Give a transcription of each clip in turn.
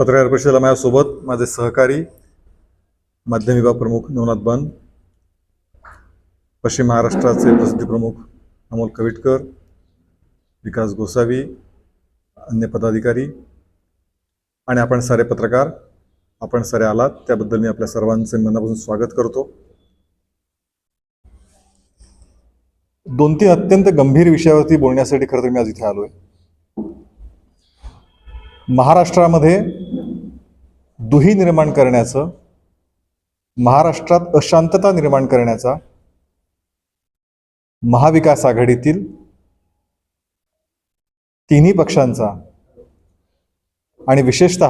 पत्रकार परिषदेला माझ्यासोबत माझे सहकारी माध्यम विभाग प्रमुख नवनाथ बन पश्चिम महाराष्ट्राचे प्रसिद्धी प्रमुख अमोल कविटकर विकास गोसावी अन्य पदाधिकारी आणि आपण सारे पत्रकार आपण सारे आलात त्याबद्दल मी आपल्या सर्वांचे मनापासून स्वागत करतो. दोन तीन अत्यंत गंभीर विषयावरती बोलण्यासाठी खरं तर मी आज इथे आहे महाराष्ट्रामध्ये दुही निर्माण करण्याचं महाराष्ट्रात अशांतता निर्माण करण्याचा महाविकास आघाडीतील तिन्ही पक्षांचा आणि विशेषत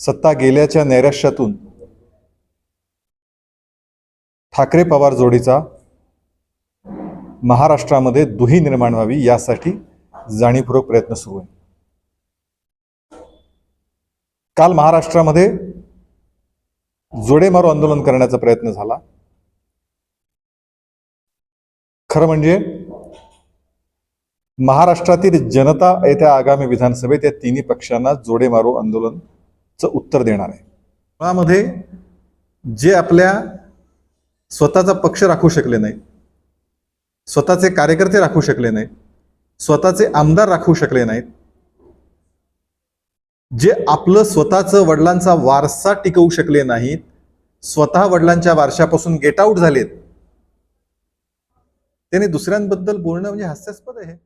सत्ता गेल्याच्या नैराश्यातून ठाकरे पवार जोडीचा महाराष्ट्रामध्ये दुही निर्माण व्हावी यासाठी जाणीवपूर्वक प्रयत्न सुरू आहे. काल महाराष्ट्रामध्ये जोडेमारो आंदोलन करण्याचा प्रयत्न झाला. खरं म्हणजे महाराष्ट्रातील जनता येत्या आगामी विधानसभेत या तिन्ही पक्षांना जोडेमारो आंदोलनचं उत्तर देणार आहे. मुळामध्ये जे आपल्या स्वतःचा पक्ष राखू शकले नाही स्वतःचे कार्यकर्ते राखू शकले नाहीत स्वतःचे आमदार राखू शकले नाहीत जे आपलं स्वतःचं वडिलांचा वारसा टिकवू शकले नाहीत स्वतः वडिलांच्या वारशापासून गेट आऊट झालेत त्याने दुसऱ्यांबद्दल बोलणं म्हणजे हास्यास्पद आहे.